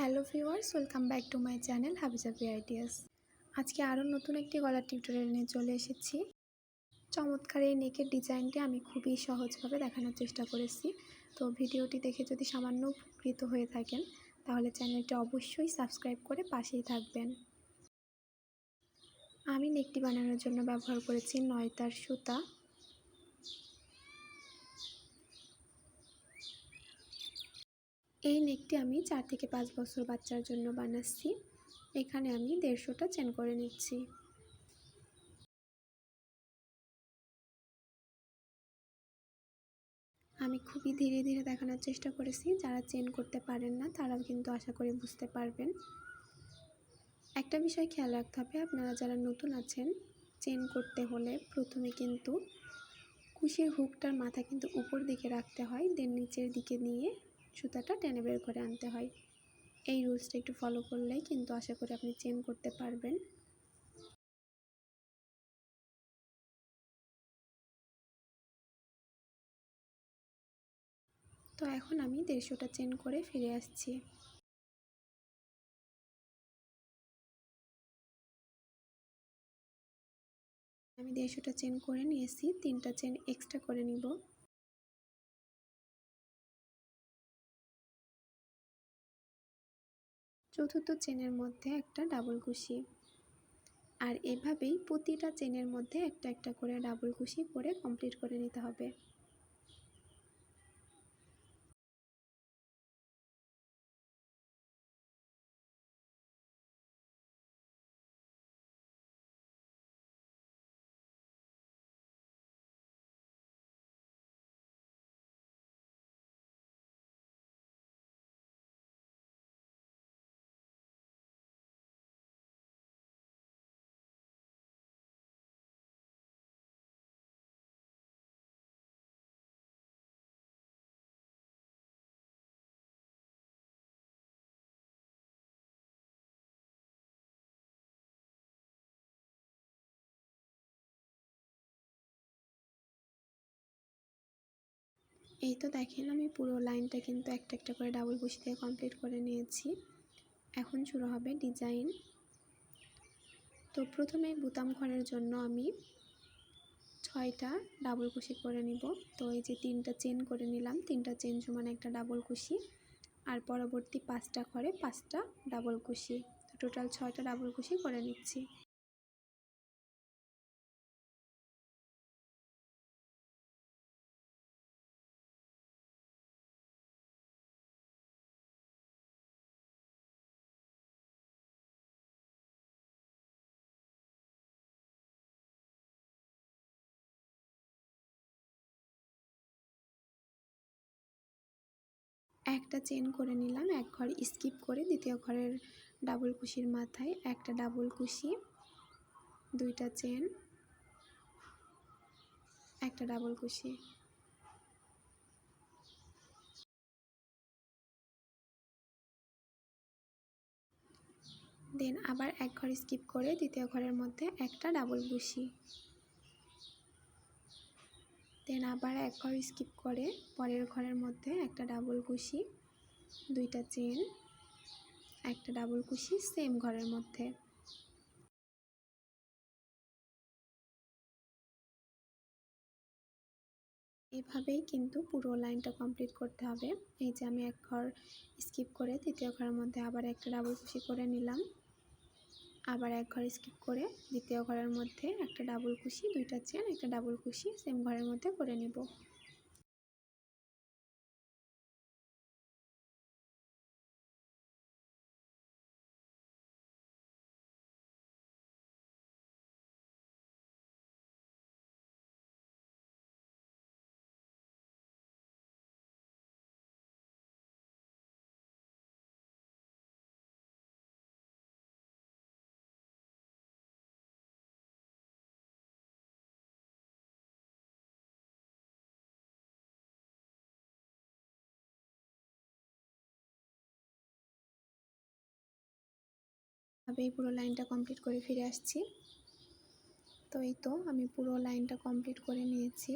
Hello viewers, welcome back to my channel Habijabi ideas আজকে আরও নতুন একটি গলার টিউটোরিয়াল নিয়ে চলে এসেছি। চমৎকার এই নেকের ডিজাইনটি আমি খুবই সহজভাবে দেখানোর চেষ্টা করেছি। তো ভিডিওটি দেখে যদি সামান্য উপকৃত হয়ে থাকেন, তাহলে চ্যানেলটি অবশ্যই সাবস্ক্রাইব করে পাশেই থাকবেন। আমি নেকটি বানানোর জন্য ব্যবহার করেছি নয়তার সুতা। এই নেকটি আমি চার থেকে পাঁচ বছর বাচ্চার জন্য বানাচ্ছি। এখানে আমি দেড়শোটা চেন করে নিচ্ছি। আমি খুবই ধীরে ধীরে দেখানোর চেষ্টা করেছি, যারা চেন করতে পারেন না, তারাও কিন্তু আশা করি বুঝতে পারবেন। একটা বিষয় খেয়াল রাখতে হবে, আপনারা যারা নতুন আছেন, চেন করতে হলে প্রথমে কিন্তু কুশির হুকটার মাথা কিন্তু উপর দিকে রাখতে হয় দেন নিচের দিকে নিয়ে সুতাটা টেনে বের করে আনতে হয়। এই রুলসটা একটু ফলো করলেই কিন্তু আশা করি আপনি চেন করতে পারবেন। তো এখন আমি দেড়শোটা চেন করে ফিরে আসছি। আমি দেড়শোটা চেন করে নিয়েছি, তিনটা চেন এক্সট্রা করে নিব। চতুর্থ চেনের মধ্যে একটা ডাবল কুশি আর এভাবেই প্রতিটা চেনের মধ্যে একটা একটা করে ডাবল কুশি করে কমপ্লিট করে নিতে হবে। এই তো দেখেন আমি পুরো লাইনটা কিন্তু একটা একটা করে ডাবল কুশি দিয়ে কমপ্লিট করে নিয়েছি। এখন শুরু হবে ডিজাইন তো প্রথমে বুতাম ঘরের জন্য আমি ছয়টা ডাবল কুশি করে নিব। তো এই যে তিনটা চেন করে নিলাম, তিনটা চেন সমান একটা ডাবল কুশি। আর পরবর্তী পাঁচটা ঘরে পাঁচটা ডাবল কুশি। টোটাল ছয়টা ডাবল কুশি করে নিচ্ছি। একটা চেন করে নিলাম, এক ঘর স্কিপ করে দ্বিতীয় ঘরের ডাবল কুশির মাথায় একটা ডাবল কুশি, দুইটা চেন একটা ডাবল কুশি। দেন আবার এক ঘর স্কিপ করে দ্বিতীয় ঘরের মধ্যে একটা ডাবল কুশি। দেন আবার এক ঘর স্কিপ করে, পরের ঘরের মধ্যে একটা ডাবল কুশি, দুইটা চেন একটা ডাবল কুশি সেম ঘরের মধ্যে। এভাবেই কিন্তু পুরো লাইনটা কমপ্লিট করতে হবে। এই যে আমি এক ঘর স্কিপ করে তৃতীয় ঘরের মধ্যে আবার একটা ডাবল কুশি করে নিলাম। আবার এক ঘরে স্কিপ করে দ্বিতীয় ঘরের মধ্যে একটা ডাবল কুশি, দুইটা চেন একটা ডাবল কুশি সেম ঘরের মধ্যে করে নেব। ভাবে এই পুরো লাইনটা কমপ্লিট করে ফিরে আসছি। তো এই তো আমি পুরো লাইনটা কমপ্লিট করে নিয়েছি।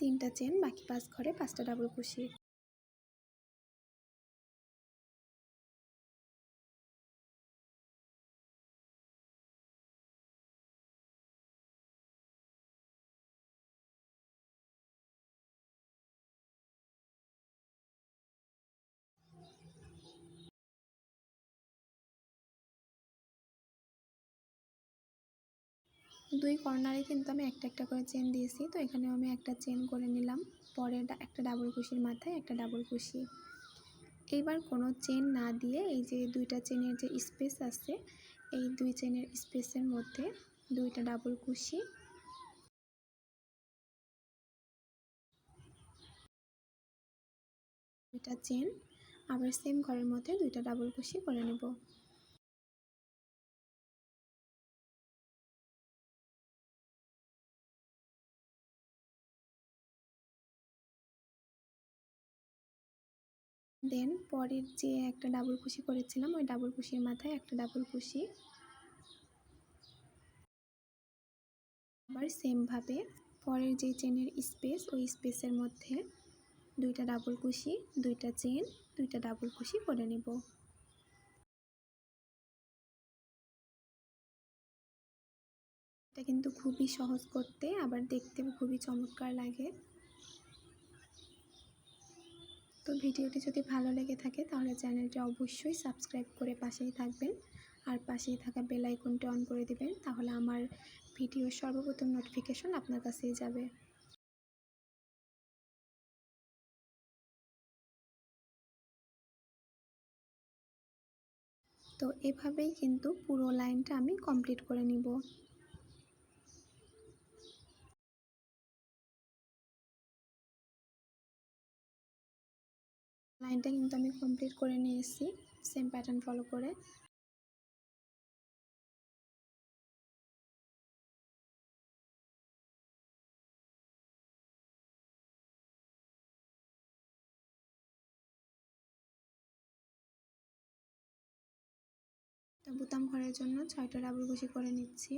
তিনটা চেন বাকি পাঁচ ঘরে পাঁচটা ডাবল কুশি দুই কর্নারে কিন্তু আমি একটা একটা করে চেন দিয়েছি। তো এখানে আমি একটা চেন করে নিলাম। পরে একটা ডাবল কুশির মাথায় একটা ডাবল কুশি। এইবার কোনো চেন না দিয়ে এই যে দুইটা চেনের যে স্পেস আছে, এই দুই চেনের স্পেসের মধ্যে দুইটা ডাবল কুশি। দুইটা চেন, আবার সেম ঘরের মধ্যে দুইটা ডাবল কুশি করে নেব। দেন পরের যে একটা ডাবল কুশি করেছিলাম, ওই ডাবল কুশির মাথায় একটা ডাবল কুশি আবার সেমভাবে পরের যে চেনের স্পেস ওই স্পেসের মধ্যে দুইটা ডাবল কুশি দুইটা চেন দুইটা ডাবল কুশি করে নেব। এটা কিন্তু খুবই সহজ করতে, আবার দেখতে খুবই চমৎকার লাগে। তো ভিডিওটি যদি ভালো লেগে থাকে তাহলে চ্যানেলটি অবশ্যই সাবস্ক্রাইব করে পাশেই থাকবেন। আর পাশেই থাকা বেল আইকনটি অন করে দিবেন তাহলে আমার ভিডিওর সর্বপ্রথম নোটিফিকেশন আপনার কাছেই যাবে। তো এভাবেই কিন্তু পুরো লাইনটা আমি কমপ্লিট করে নিব। লাইনটা কিন্তু আমি কমপ্লিট করে নিয়েছি সেম প্যাটার্ন ফলো করে। বোতাম ঘরের জন্য ছয়টা ডাবল কুশি করে নিচ্ছি।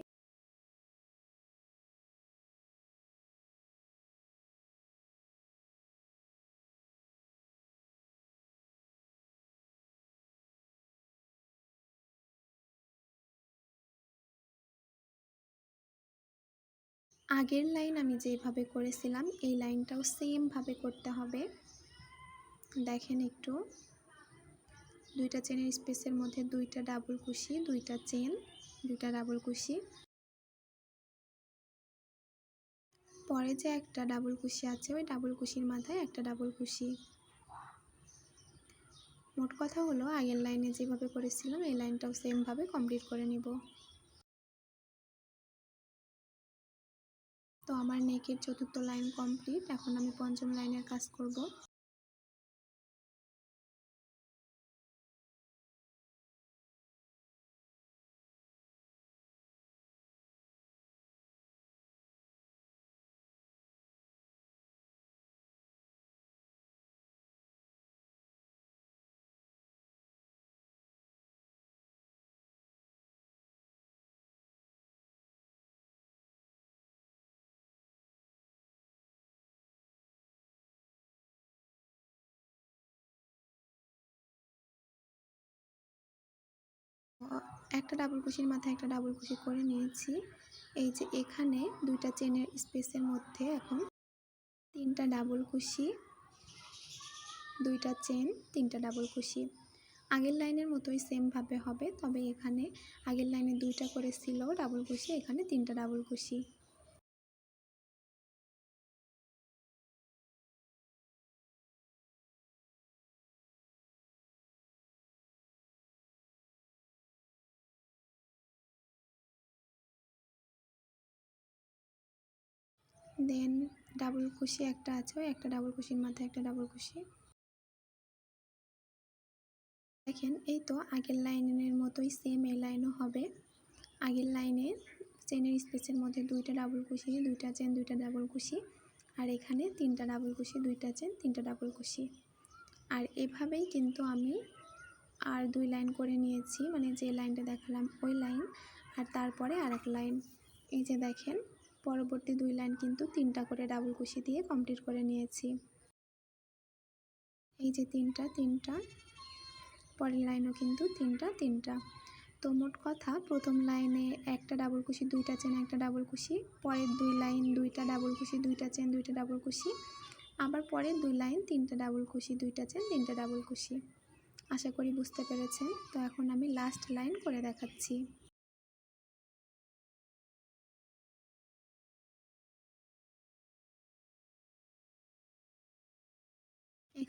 আগের লাইন আমি যেভাবে করেছিলাম, এই লাইনটাও সেমভাবে করতে হবে। দেখেন একটু। দুইটা চেনের স্পেসের মধ্যে দুইটা ডাবল কুশি, দুইটা চেন, দুইটা ডাবল কুশি। পরে যে একটা ডাবল কুশি আছে, ওই ডাবল কুশির মাথায় একটা ডাবল কুশি। মোট কথা হলো, আগের লাইনে যেভাবে করেছিলাম, এই লাইনটাও সেমভাবে কমপ্লিট করে নিব। তো আমার নেকের চতুর্থ লাইন কমপ্লিট এখন আমি পঞ্চম লাইনের কাজ করব। একটা ডাবল কুশির মাথায় একটা ডাবল কুশি করে নিয়েছি। এই যে এখানে দুইটা চেনের স্পেসের মধ্যে এখন তিনটা ডাবল কুশি দুইটা চেন তিনটা ডাবল কুশি আগের লাইনের মতোই সেমভাবে হবে, তবে এখানে আগের লাইনে দুইটা করে ছিল ডাবল কুশি এখানে তিনটা ডাবল কুশি দেন ডাবল কুশি একটা আছে একটা ডাবল কুশির মাথায় একটা ডাবল কুশি দেখেন, এই তো আগের লাইনের মতোই সেম এই লাইনও হবে। আগের লাইনে চেনের স্পেসের মধ্যে দুইটা ডাবল কুশি দুইটা চেন দুইটা ডাবল কুশি আর এখানে তিনটা ডাবল কুশি দুইটা চেন তিনটা ডাবল কুশি আর এভাবেই কিন্তু আমি আর দুই লাইন করে নিয়েছি মানে যে লাইনটা দেখালাম ওই লাইন, আর তারপরে আর এক লাইন। এই যে দেখেন পরবর্তী দুই লাইন কিন্তু তিনটা করে ডাবল কুশি দিয়ে কমপ্লিট করে নিয়েছি। এই যে তিনটা তিনটা, পরের লাইনও কিন্তু তিনটা তিনটা। তো মোট কথা, প্রথম লাইনে একটা ডাবল কুশি দুইটা চেন, একটা ডাবল কুশি পরের দুই লাইন দুইটা ডাবল কুশি দুইটা চেন, দুইটা ডাবল কুশি আবার পরের দুই লাইন তিনটা ডাবল কুশি দুইটা চেন, তিনটা ডাবল কুশি আশা করি বুঝতে পেরেছেন। তো এখন আমি লাস্ট লাইন করে দেখাচ্ছি।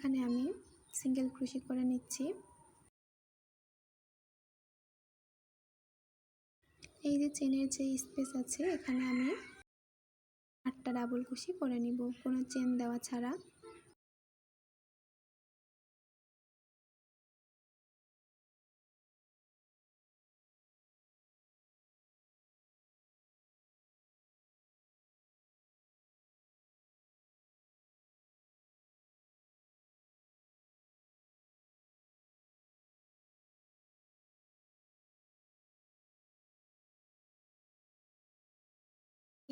এখানে আমি সিঙ্গেল ক্রুশি করে নিচ্ছি। এই যে চেনের যে স্পেস আছে, এখানে আমি আটটা ডাবল কুশি করে নিব। কোনো চেন দেওয়া ছাড়া।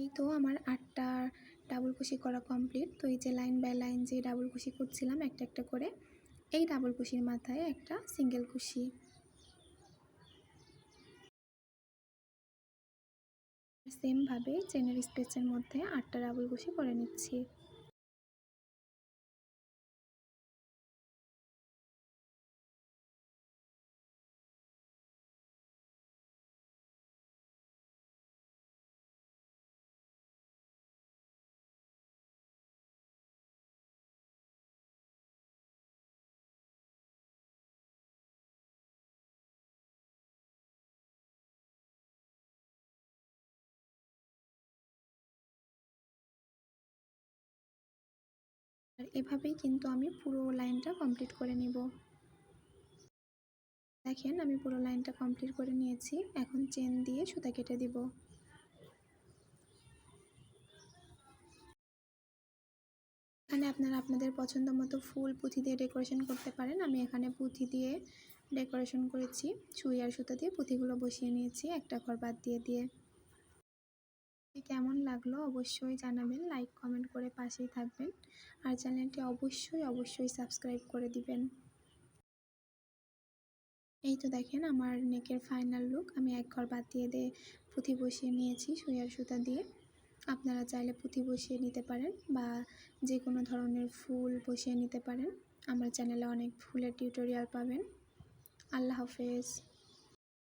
এই তো আমার আটটা ডাবল কুশি করা কমপ্লিট তো এই যে লাইন বাই লাইন যে ডাবল কুশি করছিলাম একটা একটা করে, এই ডাবল কুশির মাথায় একটা সিঙ্গেল কুশি সেমভাবে চেনের স্পেসের মধ্যে আটটা ডাবল কুশি করে নিচ্ছি। আর এভাবেই কিন্তু আমি পুরো লাইনটা কমপ্লিট করে নিব। দেখেন, আমি পুরো লাইনটা কমপ্লিট করে নিয়েছি। এখন চেন দিয়ে সুতা কেটে দিব। এখানে আপনারা আপনাদের পছন্দ মতো ফুল পুঁথি দিয়ে ডেকোরেশন করতে পারেন। আমি এখানে পুঁথি দিয়ে ডেকোরেশন করেছি। ছুঁই আর সুতা দিয়ে পুঁথিগুলো বসিয়ে নিয়েছি। একটা ঘর বাদ দিয়ে দিয়ে। কেমন লাগল অবশ্যই জানাবেন লাইক কমেন্ট করে পাশেই থাকবেন। আর চ্যানেলটি অবশ্যই অবশ্যই সাবস্ক্রাইব করে দিবেন। এই তো দেখেন আমার নেকের ফাইনাল লুক আমি এক ঘর বাদ দিয়ে দিয়ে পুঁথি বসিয়ে নিয়েছি সুইয়ার সুতা দিয়ে। আপনারা চাইলে পুঁথি বসিয়ে নিতে পারেন বা যে কোনো ধরনের ফুল বসিয়ে নিতে পারেন। আমার চ্যানেলে অনেক ফুলের টিউটোরিয়াল পাবেন। আল্লাহ হাফেজ।